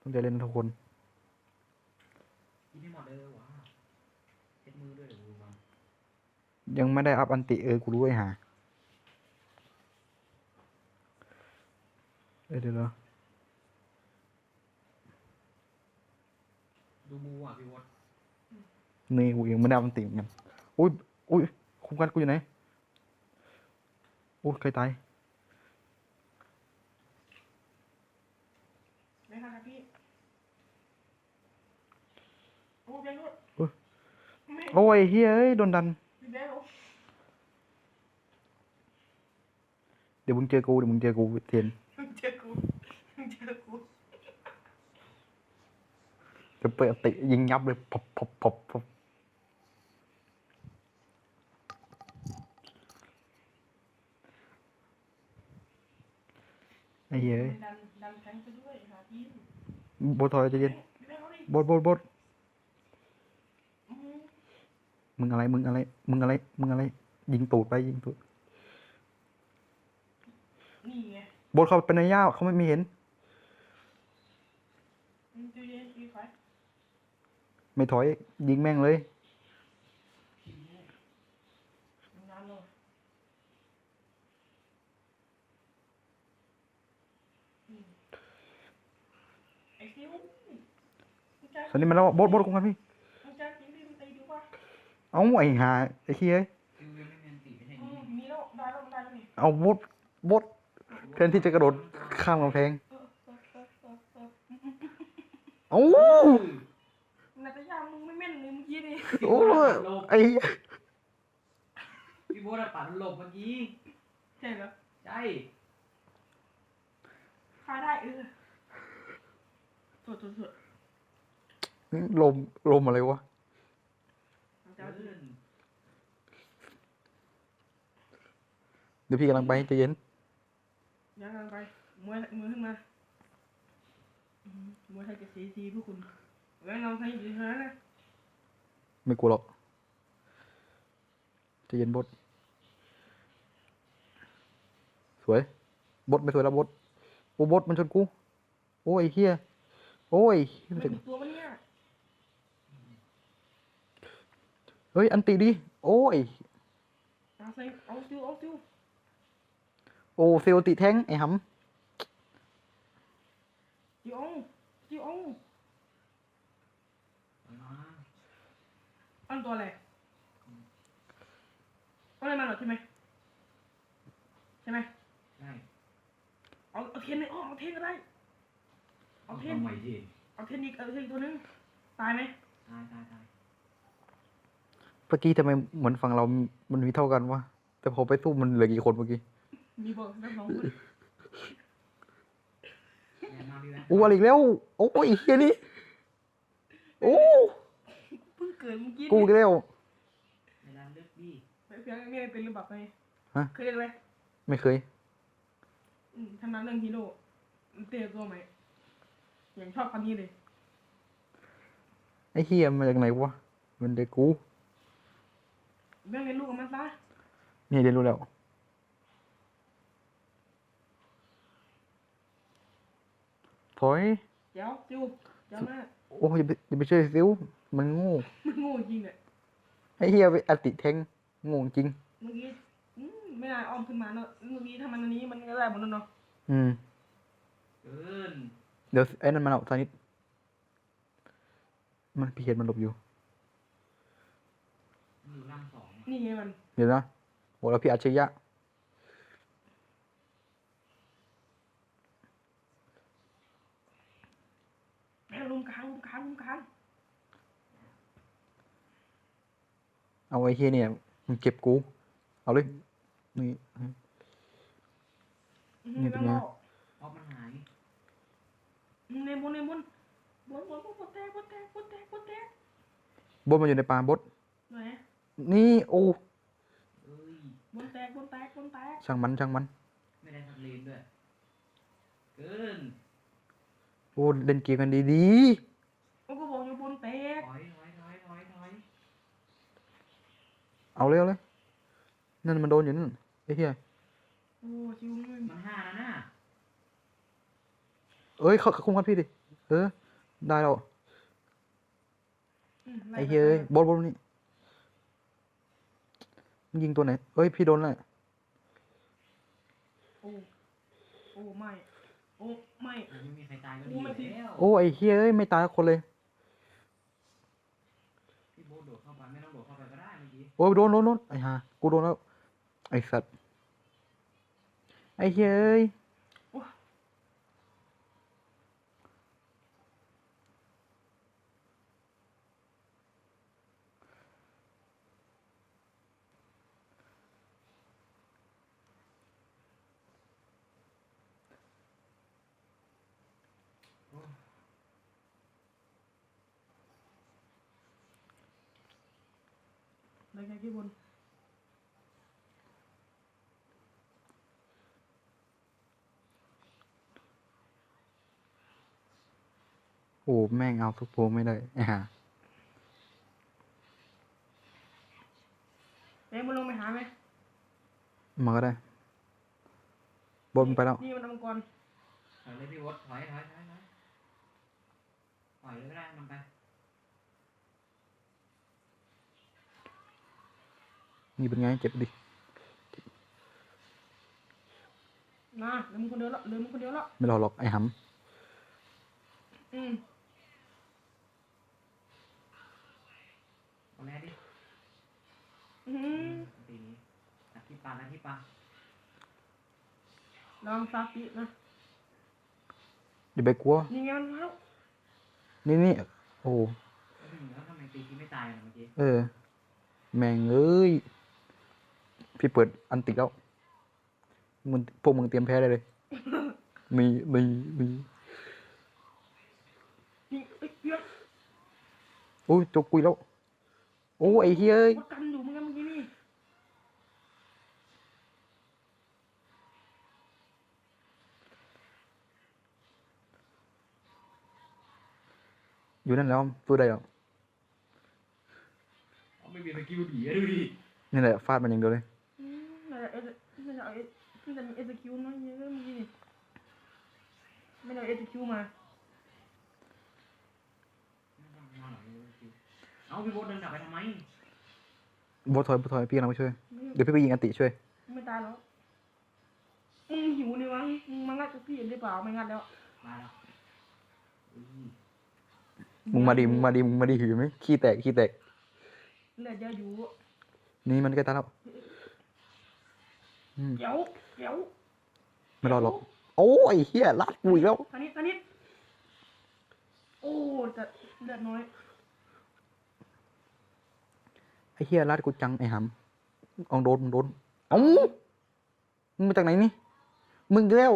ต้องใจเล่นนะทุกคนกินให้หมดเลยว้าวเช็ดมือด้วยเดี๋ยวดูมันยังไม่ได้อัพอันติเออ กูรู้ไอ้ห่าเอ้ยเดี๋ยวนะดูมูอะพี่วอดนี่กูยังไม่ได้อัพอันติเหมือนกัน อุ้ย อุ้ย คุ้มกันกูอยู่ไหนโอ้ย ใครตาย ไม่ค่ะครับพี่โอ้แบงค์ด้วย เอ้ย ไม่ โอ้ยเฮ้ยเอ้ยโดนดันพี่แบงค์เหรอเดี๋ยวมึงเจอกูเดี๋ยวมึงเจอกูเทียนมึงเจอกูมึงเจอกูจะเปิดอันติยิงยับเลยพบพบพบพบไอ้เหี้ยเอ้ยดันดันแทงไปด้วยหาพี่โบทอยใจะเย็นพี่แบงค์เอาดิโบทโบทโบท อืม มึงอะไร มึงอะไร มึงอะไร มึงอะไร ยิงตูดไปยิงตูดนี่ไงโบทเข้าไปในย่าเขาไม่มีเห็น มึงจะเย็นพี่ไฟไม่ถอย ยิงแม่งเลย มึงนานเลยอืมไอ้ซิวมึงจะตอนนี้มันแล้วโบทโบทคุ้มกันพี่ มึงจะกินดิมึงตีดีกว่า เอาไอ้ห่าไอ้เหี้ยฟิวยังไม่มีอันตีไม่ใช่อืนี่มมีแล้วได้แล้วได้แล้วนี่เอาโบทโบทแทนที่จะกระโดดข้ามกำแพงเออเออเออเออเออเอาน่าจะยากมึงไม่แม่นเลยเมื่อกี้นี่โอ้ยไอ้เหี้ยพี่โบดอะปัดหลบเมื่อกี้ใช่เหรอใช่ฆ่าได้เออโทษโทษโทษลมลมอะไรวะ เอาจ้าเดินเดี๋ยวพี่กำลังไปใจเย็นยังกันไปมวยมือขึ้นมาอืมมวยไทยจะซีซีพวกคุณเว้ยเราไทยอยู่เท่านั้นนะไม่กลัวหรอกใจเย็นบดสวยบดไม่สวยแล้วบดโอ้บดมันชนกู โอ้ยเฮียโอ้ยไม่มีตัวมันเนี่ย เฮ้ย อันติดิ โอ้ย เอาใส่เอาซิวเอาซิวโอ้เซลติแทงไอ้หจิวเอาจิวเอาเอามาอันตัวอะไรเอาอะไรมาหรอใช่ไหมใช่ไหมใช่เอาเอาเทนเลยอ๋อเอาเทนก็ได้ เอาเทนทำใหม่ดิเอาเทนอีกเอาเทนอีกตัวนึง ตายไหมตายตายตายำ เมื่อกี้ทำไมเหมือนฝั่งเรา มันมีเท่ากันวะ แต่พอไปสู้มันเหลือกี่คนเมื่อกี้ มีบอกทั้องคนแย่มากพี่แบ๊อู้อะไรอีกแล้ว โอ้ยเฮียนี่ โอ้เพิ่งเกิดเมื่อกี้กูอีกแล้ว ในร้านเลือกดิไม่เพียงไม่ได้เป็นหรือเปล่าไงฮะ เคยเล่นไหมไม่เคย อืมทำนั้นเรื่องฮีโร่เตะตัวไหมอย่างชอบคำนี้เลย ไอ้เฮียมาจากไหนวะ มันเด็กกู เรื่องเรียนลูกกับมันซะนี่เรียนรู้แล้ว ถอย เดี๋ยวซิวเดี๋ยวมาโอ้ยอย่าไปอย่าไปเชื่อซิวมันโง่มันโง่จริงเนี่ยไอ้เฮียไปอติแทงโง่จริง เมื่อกี้อืมไม่น่าอ้อมขึ้นมาเนอะเมื่อกี้ถ้ามันอันนี้มันก็ได้หมดแล้วเนาะอืม เกิน เดี๋ยวไอ้นั่นมันเอาซานิดมันพี่เห็นมันหลบอยู่ มันอยู่ล่างสองอะ นี่ไงมัน เดี๋ยวนะโหแล้วพี่อัจฉริยะ แม่งลุมกลางลุมกลางลุมกลางเอาไอ้เฮียเนี่ยมันเก็บกู เอาเลย นี่ อื้อนี่หือเป็นแม่งไงรอเพราะมันหายอืมในบนในบนบนบนบนบนแตกบนแตกบนแตกบนแตกบดมันอยู่ในป่าบดไห นนี่โอ้เอ้ยบนแตกบนแตกบนแตกช่างมันช่างมัน ไม่ได้ทักเลนด้วย เกินโอ้เล่นเกมกันดีโอ้ก็บอกอยู่บนแตกถอยถอยถอยถอยถอยๆ เอาเลยเอาเลย นั่นมันโดนอยู่นั่นไอ้เฮียโอ้ชิวมึงมันห้าแล้วนะเอ้ยเขาเขาคุมกันพี่ดิ เอเออได้แล้วอืมล่ไอ้เฮ้ยเอ้ยไปบอลบอลนี่มึง ยิงตัวไหน เอ้ย พี่โดนแล้วโอ้ โอ้ไม่ โอ้ไม่มันไม่มีใครตายก็กูดีไม่ทิ้งแล้วโอ้ ไอ้เฮ้ยเอ้ย ไม่ตายสักคนเลย พี่โบ๊ทโดดเข้าไปไม่ต้องโดดเข้าไปก็ได้เมื่อกี้โอ้ยโดนโดนโดนไอ้ห่ากูโดนแล้ว ไอ้สัตว์ ไอ้เฮ้ยเอ้ย ได้แค่กี่บนโอ้แม่งเอาทุกโพไม่ได้ไอ้ห่าเอ้ยมึงลงไปหาไหมมาก็ได้บอลมันไปแล้ว นี่มันเอามังกร ถอยเลยพี่โบ๊ทถอยถอยถอยถอยปล่อยเลยก็ได้มันไป นี่เป็นไงเจ็บดินะเหลือมึงคนเดียวละเหลือมึงคนเดียวละไม่รอหรอกไอ้หอืมคนแรกดิอืมตีนี้นักที่ปานักที่ปาลองซาปินะำอย่าไปกลัวนี่ไงมันมาแล้วนี่นี่โอ้อืมแล้วทำไมตีที่ไม่ตายอะเมื่อกี้เออ แม่งเอ้ย พี่เปิดอันติแล้วมึงพวกมึงเตรียมแพ้ได้เลย มีมีมียิงเอ้ยเพื่อนโอ้ยจกกุยแล้ว โอ้ไอ้เฮ้ยเอ้ยวัดกันอยู่เหมึงกันเมื่อกี้นี่อยู่นั่นแล้วตัวใดอะอ๋อไม่มีสกิลดีอะดูดินี่แหละฟาดมันอย่างเดียวเลย เอาเอสน่าจะมีเอสคิวน้อยเยอะเมื่อกี้นี่ไม่ได้เอาเอสคิวมาไม่ต้องมาหรอกมีสกิลเอาพี่โบ๊ทเดินกลับไปทำไมบอถอยบอถอยพี่กำลังไปช่วย ไม่เดี๋ยวพี่ไปยิงอันติช่วย ไม่ตายหรอกมึงหิวนี่วะมึงมางัดกับพี่หรือเปล่าไม่งัดแล้วมาแล้วอุ้ยมึงมาดิมึงมาดิมึงมาดิหิวไหมขี้แตกขี้แตกเหลือเยอะอยู่นี่มันใกล้ตายแล้วอืม เดี๋ยวเดี๋ยวไม่รอดหรอกโอ้ไอ้เหี้ยลาดกูอีกแล้วอันนี้อันนี้โอ้แต่เลือดน้อยไอ้เหี้ยลาดกูจังไอ้หำเอาโดนมึงโดนเอ้ามึงมาจากไหนนี่มึงอีกแล้ว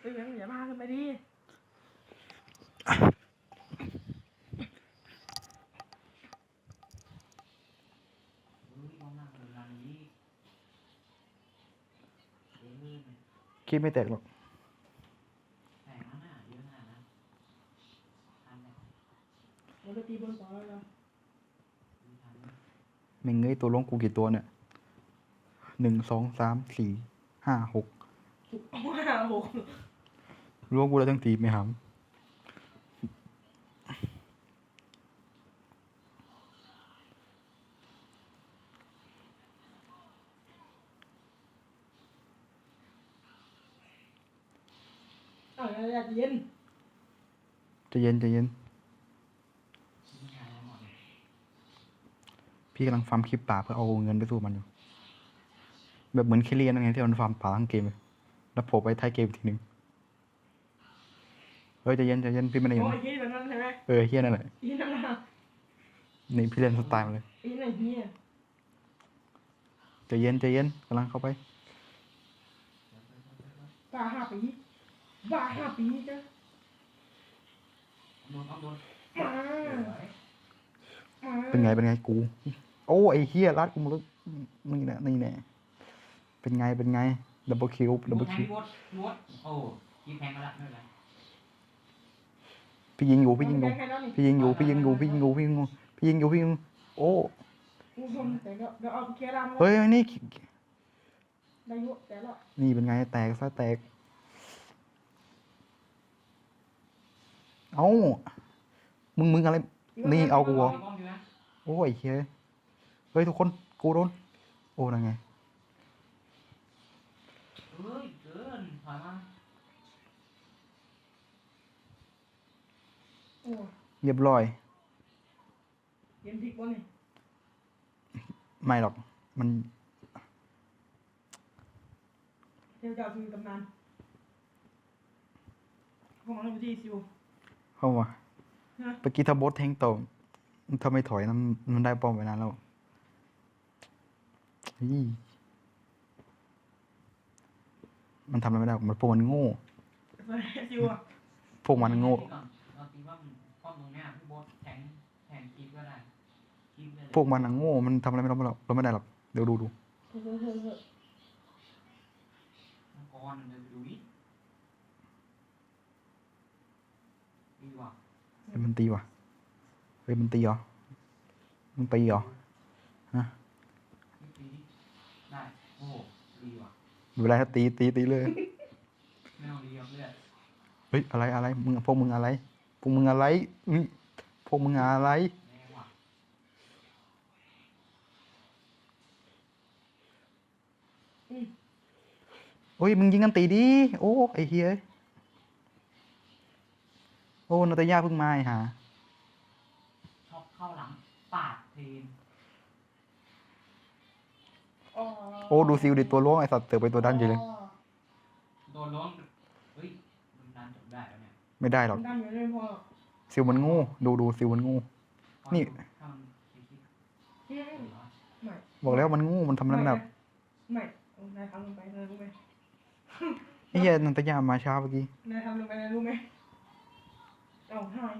เอ้ยอย่ามาขึ้นไปดิ อุ้ยมองหน้าเดินมาอย่างนี้เออ ขี้ไม่แตกหรอกแต่งแล้วน่ะเยอะขนาดนั้นทันไหมเราไปตีบนต่อแล้วนะไม่ทันไหมแม่งเงยตัวลงกูกี่ตัวเนี่ยหนึ่งสองสามสี่ห้าหกว้าวโหรวมกูแล้วทั้งทีไม่ห เอ้ยอยากเย็นำใจะเย็นใจะเย็นไม่ทันแล้วหมดเลยพี่กำลังฟาร์มคลิปป่าเพื่อเอาเงินไปสู้มันอยู่ แบบเหมือนเคเลียนนั่นไงที่มันฟาร์มป่าทั้งเกมเลยแล้วโผล่ไปท้ายเกมอีกทีหนึ่งเฮ้ยใจะเย็นใจะเย็นพี่ไม่ได้อโอ้ยู่ยเฮียแบบนั้นใช่ไหมเออเฮียนั่นแหละอีนั่นนะนี่พี่เล่นสไตล์มาเลยอีนั่นเฮียใจะเย็นใจะเย็นกำลังเข้าไปบ้าห้าปี บ้าห้าปีจ้ะโดนเอาโดนมาสวยมาเป็นไงเป็นไงกู โอ้ไอ้เฮียรัดกูมาแล้วนี่แหละนี่แน่เป็นไงเป็นไงดับเบิลคิวดับเบิลแทคิงวพี่โบ๊ทพี่โบ๊ทโอ้ยิงแทงมาละไม่เป็นไรพี่ยิงอยู่พี่ยิงอยู่แค่นั้นนี่พี่ยิงอยู่พี่ยิงอยู่พี่ยิงอยู่พี่ยิงอยู่พี่ยิงอยู่พี่ยิงอยู่โอ้กูชมแต่เดี๋ยวเดี๋ยวเอาเคลียร์ดำเฮ้ยนี่ได้อยุแต่ละนี่เป็นไงแตกซะแตก เอ้า มึงมึงอะไร นี่เอากูเหรอป้อมอยู่นะโอ้ยเฮ้ยเฮ้ยทุกคนกูโดน โอ้นั่นไงเอ้ยเกินถอยมาโอ้เรียบร้อยเกมพลิกบอลนี่ไม่หรอก มัน เทพเจ้าคือตำนานเข้ามาแล้วที่ซิว เข้ามาฮะเมื่อกี้ถ้าโบสแทงต่อถ้าไม่ถอยนั้นมันได้ป้อมไปนานแล้วอี้มันทำอะไรไม่ได้หรอกมันพวกมันโง่ซิวอะพวกมันโง่เราตีว่าป้อมตรงเนี้ยพี่โบ๊ทแทงแทงคลิปก็ได้คลิปได้เลยพวกมันน่ะโง่ มันทำอะไรไม่ได้หรอกเราไม่ได้หรอก เดี๋ยวดูดู เฮ้ยเฮ้ยเฮ้ยเฮ้ย มังกรเดินไปดูวิดีว่ะ เฮ้ยมันตีว่ะเฮ้ยมันตีเหรอมึงตีเหรอนี่ตีดิได้โอ้โหดีว่ะเวลาถ้าตีตีตีเลยไม่ต้องดีหรอกเลือดเฮ้ยอะไรอะไรมึงพวกมึงอะไรพวกมึงอะไรอุ๊ยพวกมึงอะไร แรงว่ะโอ้ยมึงยิงกันตีดิโอ้ไอ้เฮียโอ้นาตายาเพิ่งมาไอ้ห่าชอบเข้าหลัง ปาดเพลนอ๋อโอ้ดูซิลดิตัวล้วงไอ้สัตว์เติบไปตัวดันอยู่เลย โดนล้วงเฮ้ยมันดันจบได้แล้วเนี่ยไม่ได้หรอกมันดันอยู่ไม่พอซิลมันโงูดูดูซิลมันโงู นี่ ทำคลิปอืมเหรอไม่บอกแล้วมันโงูมันทำอะไรไม่ได้หรอกไม่เอานายทำลงไปนายรู้ไหมไอ้เฮียนาตายามาช้าเมื่อกี้นายทำลงไปนายรู้ไหม เอาหาย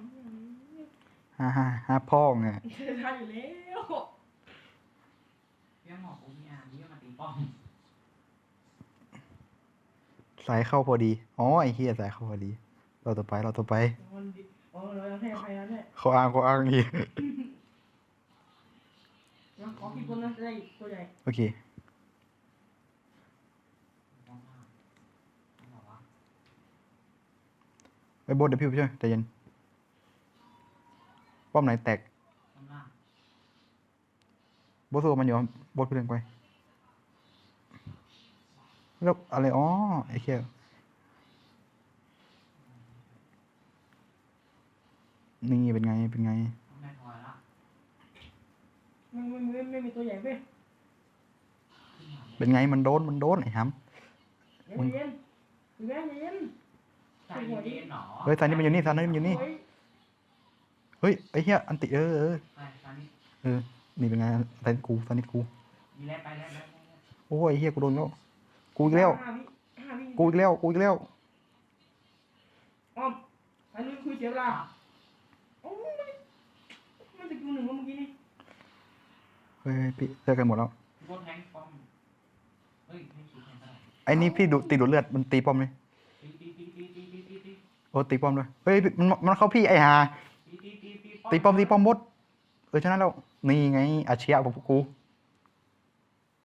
ฮ่าฮ่าฮ่าพ่องไงทายอยู่แล้วเรื่องหมอกโอมีอาร์นี่มาตีป้อมสายเข้าพอดี อ๋อไอ้เฮียสายเข้าพอดี เราต่อไปเราต่อไปมันดิอ๋อเราให้อภัยแล้วแหละเขาอ้างเขาอ้างอีกแล้วขอพี่คนนั้นจะได้ตัวใหญ่โอเคป้อมล่างไม่บอกว่าไปโบสเดี๋ยวพี่ไปช่วยใจเย็น ป้อมไหนแตกป้อมล่างโบสสู้มันอยู่โบสพี่เล่นไปแล้วอะไรอ๋อไอ้เหี้ยนี่เป็นไงเป็นไงต้องได้ถอยละไม่ไม่ไม่ไม่มีตัวใหญ่เว้ยขึ้นมาเป็นไงมันโดนมันโดนไอ้หเย็นเย็นเย็นเย็นใจเย็นๆหนอำเฮ้ยซานี่มันอยู่นี่ซานี่มันอยู่นี่โอ้ย เฮ้ยไอ้เหี้ยอันติเออเออเออนี่เป็นไงแฟนกูแฟนนิดกูโอ้ยไอ้เหี้ยกูโดนแล้วกูอีกแล้วห้าวิห้ากูอีกแล้วกูอีกแล้วอ้อมอันนี้คุยเสียละโอ้ยมันจะกูหนึ่งเมื่อกี้นี่เฮ้ยพี่เจอกันหมดแล้วไอ้นี่พี่ดูตีดูเลือดมันตีป้อมเลยโอ้ตีป้อมเลยเฮ้ยมันมันเข้าพี่ไอ้ห่า ตีป้อมตีป้อมมดเออฉะนั้นเรานี่ไงอาชีพของกู